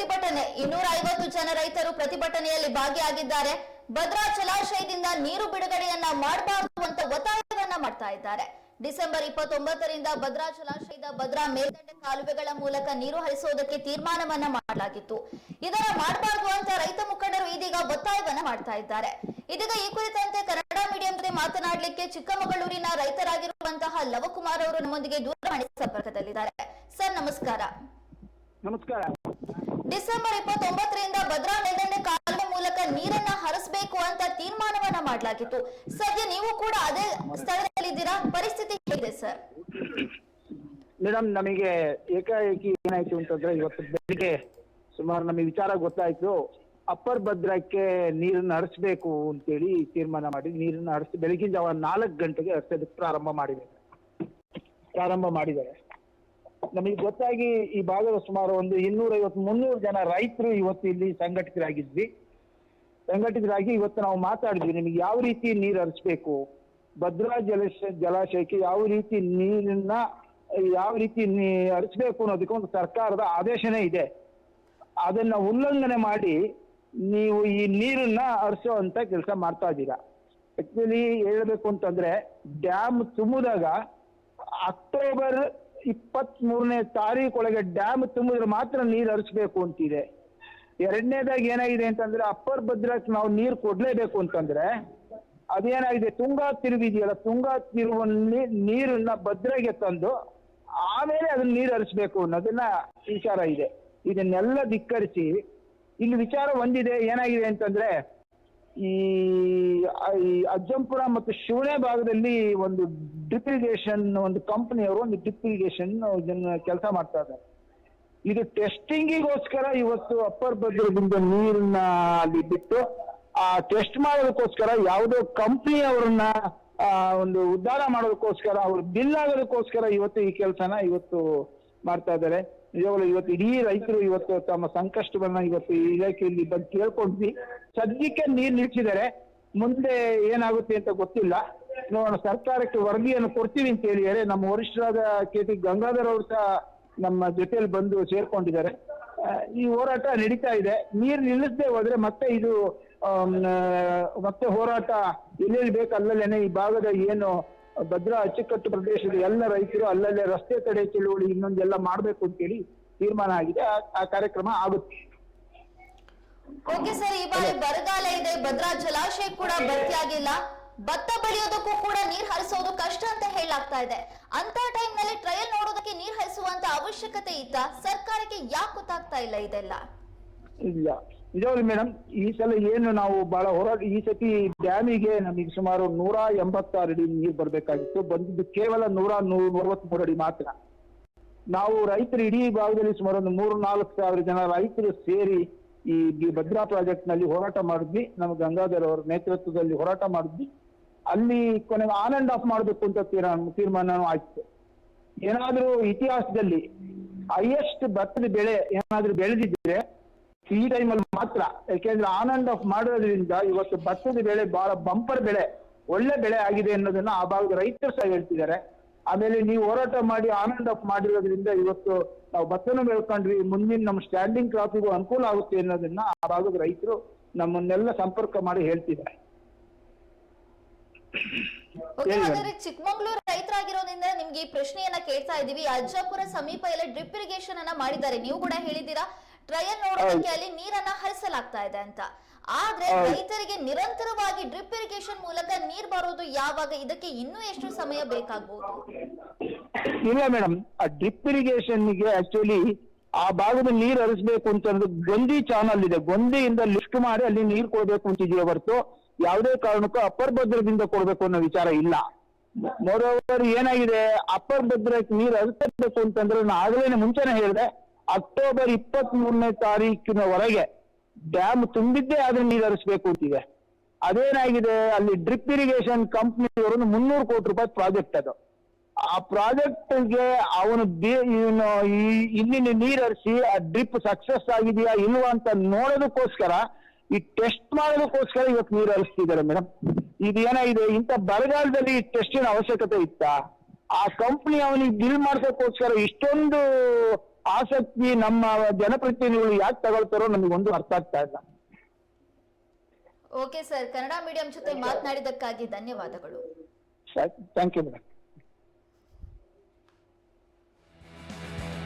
ಪ್ರತಿಭಟನೆ. ಇನ್ನೂರ ಐವತ್ತು ಜನ ರೈತರು ಪ್ರತಿಭಟನೆಯಲ್ಲಿ ಭಾಗಿಯಾಗಿದ್ದಾರೆ. ಭದ್ರಾ ಜಲಾಶಯದಿಂದ ನೀರು ಬಿಡುಗಡೆಯನ್ನ ಮಾಡಬಾರದು ಅಂತ ಒತ್ತಾಯವನ್ನ ಮಾಡ್ತಾ ಇದ್ದಾರೆ. ಡಿಸೆಂಬರ್ ಇಪ್ಪತ್ತೊಂಬತ್ತರಿಂದ ಭದ್ರಾ ಜಲಾಶಯದ ಭದ್ರಾ ಮೇಲ್ದಂಡೆ ಕಾಲುವೆಗಳ ಮೂಲಕ ನೀರು ಹರಿಸೋದಕ್ಕೆ ತೀರ್ಮಾನವನ್ನ ಮಾಡಲಾಗಿತ್ತು. ಇದರ ಮಾಡಬಾರದು ಅಂತ ರೈತ ಮುಖಂಡರು ಇದೀಗ ಒತ್ತಾಯವನ್ನ ಮಾಡ್ತಾ ಇದ್ದಾರೆ. ಇದೀಗ ಈ ಕುರಿತಂತೆ ಕನ್ನಡ ಮೀಡಿಯಂ ಜೊತೆ ಮಾತನಾಡಲಿಕ್ಕೆ ಚಿಕ್ಕಮಗಳೂರಿನ ರೈತರಾಗಿರುವಂತಹ ಲವಕುಮಾರ್ ಅವರು ನಮ್ಮೊಂದಿಗೆ ದೂರವಾಣಿ ಸಂಪರ್ಕದಲ್ಲಿದ್ದಾರೆ. ಸರ್, ನಮಸ್ಕಾರ. ನಮಸ್ಕಾರ. ಡಿಸೆಂಬರ್ ಇಪ್ಪತ್ತೊಂಬತ್ತರಿಂದ ಭದ್ರಾ ಮೇಲ್ದಂಡೆ ಕಾಲುವೆ ಮೂಲಕ ನೀರನ್ನ ಹರಿಸಬೇಕು ಅಂತ ತೀರ್ಮಾನವನ್ನ ಮಾಡಲಾಗಿತ್ತು. ಸದ್ಯ ನೀವು ಕೂಡ ಅದೇ ಸ್ಥಳದಲ್ಲಿದ್ದೀರಾ? ಪರಿಸ್ಥಿತಿ ಹೇಗಿದೆ, ಸರ್? ಮೇಡಮ್ ನಮಗೆ ಏಕಾಏಕಿ ಏನಾಯ್ತು ಅಂತಂದ್ರೆ ಇವತ್ತು ಬೆಳಿಗ್ಗೆ ಸುಮಾರು ನಮಗೆ ವಿಚಾರ ಗೊತ್ತಾಯ್ತು. ಅಪ್ಪರ್ ಭದ್ರಕ್ಕೆ ನೀರನ್ನು ಹರಿಸ್ಬೇಕು ಅಂತೇಳಿ ತೀರ್ಮಾನ ಮಾಡಿ, ನೀರನ್ನು ಹರಿಸಿ ಬೆಳಗಿನ ಜಾವ ನಾಲ್ಕು ಗಂಟೆಗೆ ಹರಿಸೋದಕ್ಕೆ ಪ್ರಾರಂಭ ಮಾಡಿದ್ದಾರೆ. ಪ್ರಾರಂಭ ಮಾಡಿದ್ದಾರೆ. ನಮಗೆ ಗೊತ್ತಾಗಿ ಈ ಭಾಗದ ಸುಮಾರು ಒಂದು ಇನ್ನೂರೈವತ್ತು, ಮುನ್ನೂರು ಜನ ರೈತರು ಇವತ್ತು ಇಲ್ಲಿ ಸಂಘಟಿತರಾಗಿದ್ವಿ. ಸಂಘಟಿತರಾಗಿ ಇವತ್ತು ನಾವು ಮಾತಾಡಿದ್ವಿ, ನಿಮಗೆ ಯಾವ ರೀತಿ ನೀರು ಹರಿಸ್ಬೇಕು, ಭದ್ರಾ ಜಲ ಜಲಾಶಯಕ್ಕೆ ಯಾವ ರೀತಿ ನೀರನ್ನ, ಯಾವ ರೀತಿ ನೀ ಹರಿಸ್ಬೇಕು ಅನ್ನೋದಕ್ಕೆ ಒಂದು ಸರ್ಕಾರದ ಆದೇಶನೇ ಇದೆ. ಅದನ್ನ ಉಲ್ಲಂಘನೆ ಮಾಡಿ ನೀವು ಈ ನೀರನ್ನ ಹರಿಸೋ ಅಂತ ಕೆಲಸ ಮಾಡ್ತಾ ಇದ್ದೀರಾ. ಆಕ್ಚುಲಿ ಹೇಳ್ಬೇಕು ಅಂತಂದ್ರೆ ಡ್ಯಾಮ್ ತುಂಬಿದಾಗ ಅಕ್ಟೋಬರ್ ಇಪ್ಪತ್ತ್ ಮೂರನೇ ತಾರೀಕೊಳಗೆ ಡ್ಯಾಮ್ ತುಂಬಿದ್ರೆ ಮಾತ್ರ ನೀರು ಹರಿಸ್ಬೇಕು ಅಂತಿದೆ. ಎರಡನೇದಾಗಿ ಏನಾಗಿದೆ ಅಂತಂದ್ರೆ ಅಪ್ಪರ್ ಭದ್ರಕ್ಕೆ ನಾವು ನೀರು ಕೊಡ್ಲೇಬೇಕು ಅಂತಂದ್ರೆ ಅದೇನಾಗಿದೆ, ತುಂಗಾ ತಿರುವು ಇದೆಯಲ್ಲ, ತುಂಗಾ ತಿರುವಲ್ಲಿ ನೀರನ್ನ ಭದ್ರಾಗೆ ತಂದು ಆಮೇಲೆ ಅದನ್ನ ನೀರು ಹರಿಸ್ಬೇಕು ಅನ್ನೋದನ್ನ ವಿಚಾರ ಇದೆ. ಇದನ್ನೆಲ್ಲ ಧಿಕ್ಕರಿಸಿ, ಇಲ್ಲಿ ವಿಚಾರ ಒಂದಿದೆ, ಏನಾಗಿದೆ ಅಂತಂದ್ರೆ ಈ ಅಜ್ಜಂಪುರ ಮತ್ತು ಶಿವನೆ ಭಾಗದಲ್ಲಿ ಒಂದು ಡ್ರಿಪ್ ಇರಿಗೇಷನ್ ಒಂದು ಕಂಪನಿಯವರು ಒಂದು ಡ್ರಿಪ್ ಇರಿಗೇಷನ್ ಕೆಲಸ ಮಾಡ್ತಾ ಇದ್ದಾರೆ. ಇದು ಟೆಸ್ಟಿಂಗಿಗೋಸ್ಕರ ಇವತ್ತು ಅಪ್ಪರ್ ಭದ್ರದಿಂದ ನೀರನ್ನ ಅಲ್ಲಿ ಬಿಟ್ಟು, ಆ ಟೆಸ್ಟ್ ಮಾಡೋದಕ್ಕೋಸ್ಕರ ಯಾವುದೋ ಕಂಪ್ನಿಯವರನ್ನ ಒಂದು ಉದ್ಧಾರ ಮಾಡೋದಕ್ಕೋಸ್ಕರ, ಅವ್ರು ಬಿಲ್ ಆಗೋದಕ್ಕೋಸ್ಕರ ಇವತ್ತು ಈ ಕೆಲಸನ ಇವತ್ತು ಮಾಡ್ತಾ ಇದ್ದಾರೆ. ನಿಜವಾಗ್ಲೂ ಇವತ್ತು ಇಡೀ ರೈತರು ಇವತ್ತು ತಮ್ಮ ಸಂಕಷ್ಟವನ್ನ ಇವತ್ತು ಇಲಾಖೆಯಲ್ಲಿ ಬಂದು ಕೇಳ್ಕೊಂಡ್ವಿ. ಸದ್ಯಕ್ಕೆ ನೀರು ನಿಲ್ಸಿದ್ದಾರೆ. ಮುಂದೆ ಏನಾಗುತ್ತೆ ಅಂತ ಗೊತ್ತಿಲ್ಲ. ನೋಡೋಣ, ಸರ್ಕಾರಕ್ಕೆ ವರದಿಯನ್ನು ಕೊಡ್ತೀವಿ ಅಂತ ಹೇಳಿದರೆ ನಮ್ಮ ವರಿಷ್ಠರಾದ ಕೆ ಟಿ ಗಂಗಾಧರ್ ಅವರು ಸಹ ನಮ್ಮ ಜೊತೆಯಲ್ಲಿ ಬಂದು ಸೇರ್ಕೊಂಡಿದ್ದಾರೆ. ಈ ಹೋರಾಟ ನಡೀತಾ ಇದೆ. ನೀರು ನಿಲ್ಲಿಸದೆ ಹೋದ್ರೆ ಮತ್ತೆ ಇದು ಮತ್ತೆ ಹೋರಾಟ ಎಲ್ಲೆಲ್ಲಿ ಬೇಕು ಅಲ್ಲಲ್ಲೇನೆ ಈ ಭಾಗದ ಏನು ಭದ್ರಾ ಅಚ್ಚುಕಟ್ಟು ಪ್ರದೇಶದ ಎಲ್ಲ ರೈತರು ಅಲ್ಲಲ್ಲೇ ರಸ್ತೆ ತಡೆ ಚಳುವಳಿ ಇನ್ನೊಂದೆಲ್ಲ ಮಾಡ್ಬೇಕು ಅಂತೇಳಿ ತೀರ್ಮಾನ ಆಗಿದೆ. ಆ- ಕಾರ್ಯಕ್ರಮ ಆಗುತ್ತೆ. ಓಕೆ ಸರ್ ಈ ಬಾರಿ ಬರಗಾಲ ಇದೆ ಭದ್ರಾ ಜಲಾಶಯ ಕೂಡ ಭರ್ತಿಯಾಗಿಲ್ಲ ಭತ್ತ ಬೆಳೆಯೋದಕ್ಕೂ ಕೂಡ ನೀರ್ ಹರಿಸೋದು ಕಷ್ಟ ಅಂತ ಹೇಳಾಗ್ತಾ ಇದೆ. ಅಂತ ಟೈಮ್ನಲ್ಲಿ ಟ್ರಯಲ್ ನೋಡೋದಕ್ಕೆ ನೀರ್ ಹರಿಸುವಂತ ಅವಶ್ಯಕತೆ ಇತ್ತ? ಸರ್ಕಾರಕ್ಕೆ ಯಾಕೆ ಗೊತ್ತಾಗ್ತಾ ಇಲ್ಲ ಇದೆಲ್ಲ? ಇಲ್ಲ. ನಿಜವಾಗ್ಲು ಮೇಡಮ್, ಈ ಸಲ ಏನು ನಾವು ಬಹಳ ಹೋರಾಟ, ಈ ಸತಿ ಡ್ಯಾಮಿಗೆ ನಮಗೆ ಸುಮಾರು ನೂರ ಎಂಬತ್ತಾರು ಅಡಿ ನೀರು ಬರಬೇಕಾಗಿತ್ತು. ಬಂದಿದ್ದು ಕೇವಲ ನೂರ ನೂರವತ್ಮೂರು ಅಡಿ ಮಾತ್ರ. ನಾವು ರೈತರು ಇಡೀ ಭಾಗದಲ್ಲಿ ಸುಮಾರು ಒಂದು ಮೂರು ನಾಲ್ಕು ಸಾವಿರ ಜನ ರೈತರು ಸೇರಿ ಈ ಭದ್ರಾ ಪ್ರಾಜೆಕ್ಟ್ನಲ್ಲಿ ಹೋರಾಟ ಮಾಡಿದ್ವಿ. ನಮ್ಮ ಗಂಗಾಧರ್ ಅವರ ನೇತೃತ್ವದಲ್ಲಿ ಹೋರಾಟ ಮಾಡಿದ್ವಿ. ಅಲ್ಲಿ ಕೊನೆಗೆ ಆನ್ ಅಂಡ್ ಆಫ್ ಮಾಡಬೇಕು ಅಂತ ತೀರ್ಮಾನ ಆಯ್ತು. ಏನಾದ್ರೂ ಇತಿಹಾಸದಲ್ಲಿ ಹೈಯೆಸ್ಟ್ ಭತ್ತದ ಬೆಳೆ ಏನಾದ್ರೂ ಬೆಳೆದಿದ್ರೆ ಈ ಟೈಮಲ್ಲಿ ಮಾತ್ರ. ಯಾಕೆಂದ್ರೆ ಆನ್ ಅಂಡ್ ಆಫ್ ಮಾಡೋದ್ರಿಂದ ಇವತ್ತು ಭತ್ತದ ಬೆಳೆ ಬಹಳ ಬಂಪರ್ ಬೆಳೆ ಒಳ್ಳೆ ಬೆಳೆ ಆಗಿದೆ ಅನ್ನೋದನ್ನ ಆ ಭಾಗದ ರೈತರು ಸಹ ಹೇಳ್ತಿದ್ದಾರೆ. ಆಮೇಲೆ ನೀವು ಹೋರಾಟ ಮಾಡಿ ಆನ್ ಅಂಡ್ ಆಫ್ ಮಾಡಿರೋದ್ರಿಂದ ಇವತ್ತು ನಾವು ಭತ್ತನ ಬೆಳ್ಕೊಂಡ್ವಿ ಮುಂದಿನ ನಮ್ಮ ಸ್ಟ್ಯಾಂಡಿಂಗ್ ಕ್ರಾಪಿಗೂ ಅನುಕೂಲ ಆಗುತ್ತೆ ಅನ್ನೋದನ್ನ ಆ ಭಾಗದ ರೈತರು ನಮ್ಮನ್ನೆಲ್ಲ ಸಂಪರ್ಕ ಮಾಡಿ ಹೇಳ್ತಿದ್ದಾರೆ. ಚಿಕ್ಕಮಂಗ್ಳೂರು ರೈತರಾಗಿರೋದ್ರಿಂದ ನಿಮ್ಗೆ ಈ ಪ್ರಶ್ನೆಯನ್ನ ಕೇಳ್ತಾ ಇದೀವಿ. ಅಜ್ಜಪುರ ಸಮೀಪ ಎಲ್ಲ ಡ್ರಿಪ್ ಇರಿಗೇಷನ್ ಅನ್ನ ಮಾಡಿದ್ದಾರೆ. ನೀವು ಕೂಡ ಹೇಳಿದ್ದೀರಾ? ಟ್ರಯಲ್ ನೋಡೋದಕ್ಕೆ ಅಲ್ಲಿ ನೀರನ್ನ ಹರಿಸಲಾಗ್ತಾ ಇದೆ ಅಂತ. ಆದ್ರೆ ರೈತರಿಗೆ ನಿರಂತರವಾಗಿ ಡ್ರಿಪ್ ಇರಿಗೇಷನ್ ಮೂಲಕ ನೀರ್ ಬರೋದು ಯಾವಾಗ ಇದಕ್ಕೆ ಇನ್ನೂ ಎಷ್ಟು ಸಮಯ ಬೇಕಾಗಬಹುದು ಇಲ್ಲ ಮೇಡಮ್ ಆ ಡ್ರಿಪ್ ಇರಿಗೇಷನ್ಗೆ ಆಕ್ಚುಲಿ ಆ ಭಾಗದಲ್ಲಿ ನೀರು ಹರಿಸ್ಬೇಕು ಅಂತ ಗೊಂದಿ ಚಾನಲ್ ಇದೆ. ಗೊಂದಿಯಿಂದ ಲಿಫ್ಟ್ ಮಾಡಿ ಅಲ್ಲಿ ನೀರು ಕೊಡ್ಬೇಕು ಅಂತಿದೆಯೇ ಹೊರತು ಯಾವುದೇ ಕಾರಣಕ್ಕೂ ಅಪ್ಪರ್ ಭದ್ರದಿಂದ ಕೊಡ್ಬೇಕು ಅನ್ನೋ ವಿಚಾರ ಇಲ್ಲ. ಮೋರೋವರ್ ಏನಾಗಿದೆ? ಅಪ್ಪರ್ ಭದ್ರಕ್ಕೆ ನೀರು ಹರಿಸಬೇಕು ಅಂತಂದ್ರೆ ನಾನು ಆಗಲೇ ಮುಂಚೆನೆ ಹೇಳಿದೆ. ಅಕ್ಟೋಬರ್ ಇಪ್ಪತ್ತ್ ಮೂರನೇ ತಾರೀಕಿನವರೆಗೆ ಡ್ಯಾಮ್ ತುಂಬಿದ್ದೇ ಆದ್ರೆ ನೀರು ಹರಿಸ್ಬೇಕು ಅಂತಿದೆ. ಅದೇನಾಗಿದೆ? ಅಲ್ಲಿ ಡ್ರಿಪ್ ಇರಿಗೇಷನ್ ಕಂಪ್ನಿಯವರು ಮುನ್ನೂರು ಕೋಟಿ ರೂಪಾಯಿ ಪ್ರಾಜೆಕ್ಟ್ ಅದು. ಆ ಪ್ರಾಜೆಕ್ಟ್ಗೆ ಅವನು ಈ- ಇಲ್ಲಿನ ನೀರು ಹರಿಸಿ ಆ ಡ್ರಿಪ್ ಸಕ್ಸಸ್ ಆಗಿದೆಯಾ ಇಲ್ವಾ ಅಂತ ನೋಡೋದಕ್ಕೋಸ್ಕರ ಈ ಟೆಸ್ಟ್ ಮಾಡೋದಕ್ಕೋಸ್ಕರ ಇವತ್ತು ನೀರು ಹರಿಸ್ತಿದ್ದಾರೆ ಮೇಡಮ್ ಇದು ಏನಾಗಿದೆ ಇಂಥ ಬರಗಾಲದಲ್ಲಿ ಟೆಸ್ಟಿನ ಅವಶ್ಯಕತೆ ಇತ್ತಾ? ಆ ಕಂಪ್ನಿ ಅವನಿಗೆ ಬಿಲ್ ಮಾಡ್ಸೋಕ್ಕೋಸ್ಕರ ಇಷ್ಟೊಂದು ಆಸಕ್ತಿ ನಮ್ಮ ಜನಪ್ರತಿನಿಧಿಗಳು ಯಾಕೆ ತಗೊಳ್ತಾರೋ ನಮಗೊಂದು ಅರ್ಥ ಆಗ್ತಾ ಇಲ್ಲ. ಓಕೆ ಸರ್ ಕನ್ನಡ ಮೀಡಿಯಂ ಜೊತೆ ಮಾತನಾಡಿದಕ್ಕಾಗಿ ಧನ್ಯವಾದಗಳು. Thank you madam